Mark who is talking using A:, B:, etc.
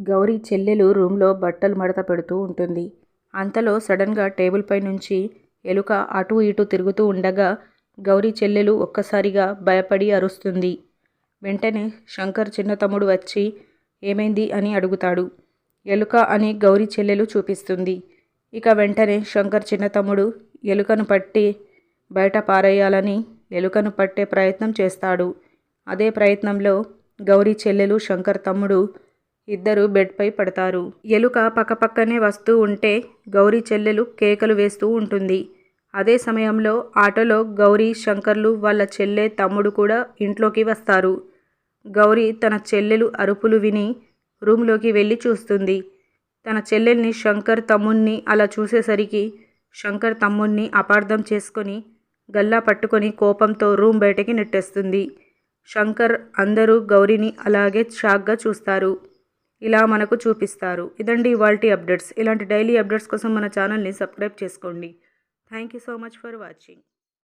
A: గౌరీ చెల్లెలు రూమ్లో బట్టలు మడత పెడుతూ ఉంటుంది. అంతలో సడన్గా టేబుల్ పై నుంచి ఎలుక అటూ ఇటూ తిరుగుతూ ఉండగా గౌరీ చెల్లెలు ఒక్కసారిగా భయపడి అరుస్తుంది. వెంటనే శంకర్ చిన్న తమ్ముడు వచ్చి ఏమైంది? అని అడుగుతాడు. ఎలుక అని గౌరీ చెల్లెలు చూపిస్తుంది. ఇక వెంటనే శంకర్ చిన్న తమ్ముడు ఎలుకను పట్టి బయట పారేయాలని ఎలుకను పట్టే ప్రయత్నం చేస్తాడు. అదే ప్రయత్నంలో గౌరీ చెల్లెలు శంకర్ తమ్ముడు ఇద్దరు బెడ్పై పడతారు. ఎలుక పక్కపక్కనే వస్తూ ఉంటే గౌరీ చెల్లెలు కేకలు వేస్తూ ఉంటుంది. అదే సమయంలో ఆటోలో గౌరీ శంకర్లు వాళ్ళ చెల్లె తమ్ముడు కూడా ఇంట్లోకి వస్తారు. గౌరీ తన చెల్లెలు అరుపులు విని రూమ్లోకి వెళ్ళి చూస్తుంది. తన చెల్లెల్ని శంకర్ తమ్ముణ్ణి అలా చూసేసరికి శంకర్ తమ్ముణ్ణి అపార్థం చేసుకొని గల్లా పట్టుకొని కోపంతో రూమ్ బయటకి నెట్టేస్తుంది. శంకర్ అందరూ గౌరీని అలాగే షాక్గా చూస్తారు. ఇలా మనకు చూపిస్తారు. ఇదండి ఇవాల్టి అప్డేట్స్. ఇలాంటి డైలీ అప్డేట్స్ కోసం మన ఛానల్ని సబ్స్క్రైబ్ చేసుకోండి. Thank you so much for watching.